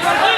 Thank you.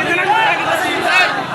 Get it out!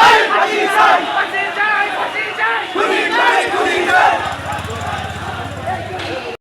চাই হাসি চাই